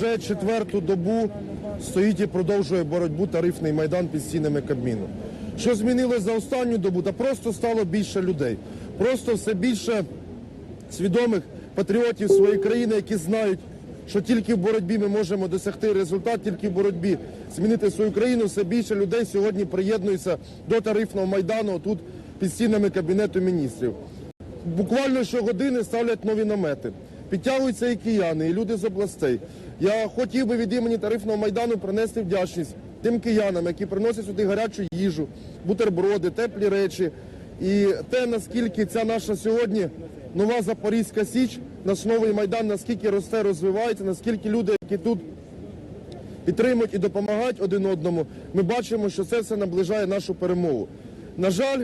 вже четверту добу стоїть і продовжує боротьбу тарифний майдан під стінами Кабміну. Що змінилось за останню добу? Та просто стало більше людей. Просто все більше свідомих патріотів своєї країни, які знають, що тільки в боротьбі ми можемо досягти результат, тільки в боротьбі змінити свою країну. Все більше людей сьогодні приєднуються до тарифного майдану тут під стінами кабінету міністрів. Буквально щогодини ставлять нові намети. Підтягуються і кияни, і люди з областей. Я хотів би від імені тарифного майдану принести вдячність тим киянам, які приносять сюди гарячу їжу, бутерброди, теплі речі. І те, наскільки ця наша сьогодні нова Запорізька Січ, наш новий майдан, наскільки росте, розвивається, наскільки люди, які тут підтримують і допомагають один одному, ми бачимо, що це все наближає нашу перемогу. На жаль,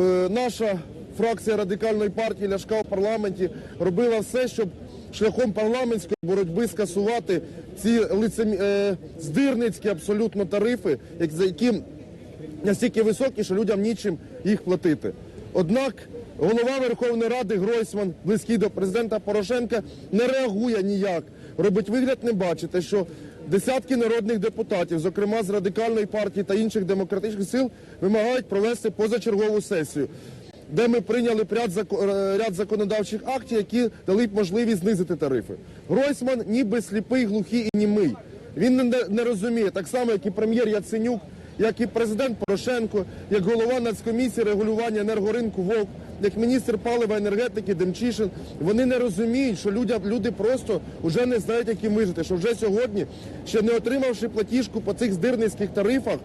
е, наша фракція радикальної партії Ляшка в парламенті робила все, щоб шляхом парламентської боротьби скасувати ці лицем... е, здирницькі абсолютно тарифи, за які настільки високі, що людям нічим їх платити. Однак голова Верховної Ради Гройсман, близький до президента Порошенка, не реагує ніяк. Робить вигляд, не бачите, що десятки народних депутатів, зокрема з радикальної партії та інших демократичних сил, вимагають провести позачергову сесію. Де ми прийняли е, ряд законодавчих актів, які дали б можливість знизити тарифи. Гройсман ніби сліпий, глухий і німий. Він не, розуміє, так само, як і прем'єр Яценюк, як і президент Порошенко, як голова Нацкомісії регулювання енергоринку ВОК, як міністр палива енергетики Демчишин. Вони не розуміють, що люди просто вже не знають, як їм вижити. Що вже сьогодні, ще не отримавши платіжку по цих здирницьких тарифах,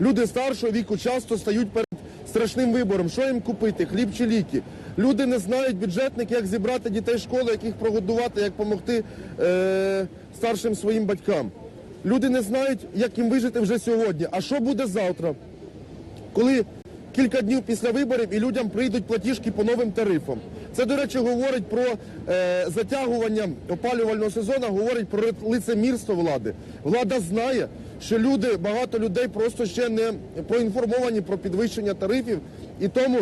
Люди старшого віку часто стають перед страшним вибором, що їм купити, хліб чи ліки. Люди не знають бюджетники, як зібрати дітей школи, як їх прогодувати, як допомогти е, старшим своїм батькам. Люди не знають, як їм вижити вже сьогодні. А що буде завтра, коли кілька днів після виборів і людям прийдуть платіжки по новим тарифам? Це, до речі, говорить про е, затягування опалювального сезону, говорить про лицемірство влади. Влада знає, що люди, багато людей просто ще не проінформовані про підвищення тарифів, і тому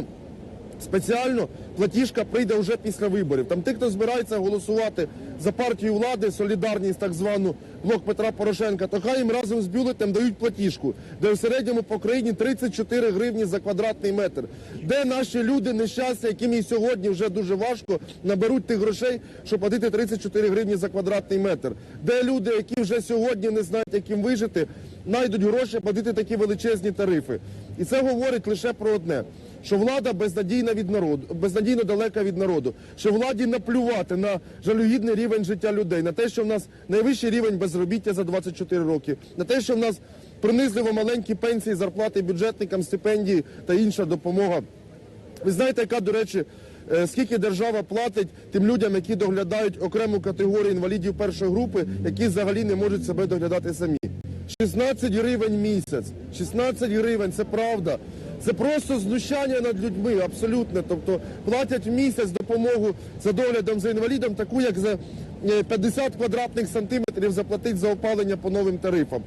спеціально платіжка прийде вже після виборів. Там тих, хто збирається голосувати за партію влади, солідарність, так звану блок Петра Порошенка, то хай їм разом з бюлетем дають платіжку, де в середньому по країні 34 гривні за квадратний метр. Де наші люди нещастя, яким і сьогодні вже дуже важко, наберуть тих грошей, щоб платити 34 гривні за квадратний метр. Де люди, які вже сьогодні не знають, як їм вижити, знайдуть гроші платити такі величезні тарифи. І це говорить лише про одне що влада безнадійна від народу, безнадійно далека від народу, що владі наплювати на жалюгідний рівень життя людей, на те, що в нас найвищий рівень безробіття за 24 роки, на те, що в нас принизливо маленькі пенсії, зарплати бюджетникам, стипендії та інша допомога. Ви знаєте, яка, до речі, е, скільки держава платить тим людям, які доглядають окрему категорію інвалідів першої групи, які взагалі не можуть себе доглядати самі. 16 гривень місяць. 16 гривень, це правда. Це просто знущання над людьми, абсолютно. Тобто платять в місяць допомогу за доглядом за інвалідом, таку як за е, 50 квадратних сантиметрів заплатить за опалення по новим тарифам.